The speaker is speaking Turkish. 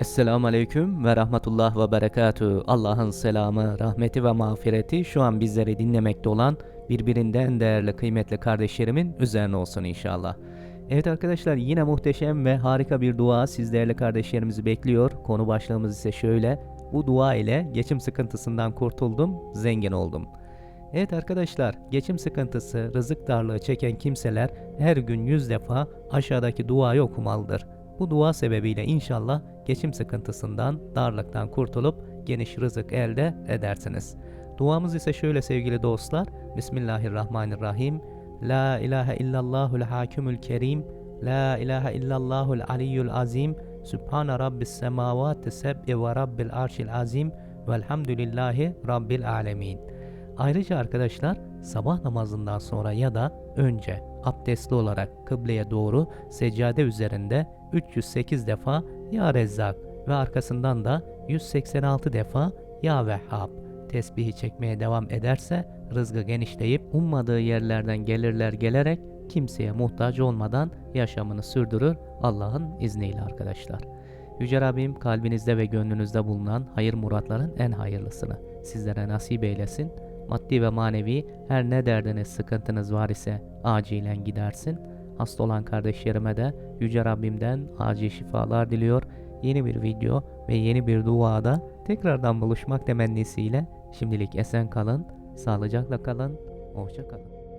Esselamu Aleyküm ve Rahmetullah ve Berekatü. Allah'ın selamı, rahmeti ve mağfireti şu an bizleri dinlemekte olan birbirinden değerli kıymetli kardeşlerimin üzerine olsun inşallah. Evet arkadaşlar yine muhteşem ve harika bir dua siz değerli kardeşlerimizi bekliyor. Konu başlığımız ise şöyle. Bu dua ile geçim sıkıntısından kurtuldum, zengin oldum. Evet arkadaşlar, geçim sıkıntısı, rızık darlığı çeken kimseler her gün yüz defa aşağıdaki duayı okumalıdır. Bu dua sebebiyle inşallah geçim sıkıntısından, darlıktan kurtulup geniş rızık elde edersiniz. Duamız ise şöyle sevgili dostlar. Bismillahirrahmanirrahim. La ilahe illallahul hakimul kerim. La ilahe illallahul aliyyul azim. Sübhane rabbis semavati seb'i ve rabbil arşil azim. Velhamdülillahi rabbil alemin. Ayrıca arkadaşlar sabah namazından sonra ya da önce abdestli olarak kıbleye doğru seccade üzerinde 308 defa Ya Rezzak ve arkasından da 186 defa Ya Vehhab tesbihi çekmeye devam ederse rızkı genişleyip ummadığı yerlerden gelirler gelerek kimseye muhtaç olmadan yaşamını sürdürür Allah'ın izniyle arkadaşlar. Yüce Rabbim kalbinizde ve gönlünüzde bulunan hayır muratların en hayırlısını sizlere nasip eylesin. Maddi ve manevi her ne derdiniz, sıkıntınız var ise acilen gidersin. Hasta olan kardeşlerime de Yüce Rabbimden acil şifalar diliyor. Yeni bir video ve yeni bir duada tekrardan buluşmak temennisiyle şimdilik esen kalın, sağlıcakla kalın, hoşça kalın.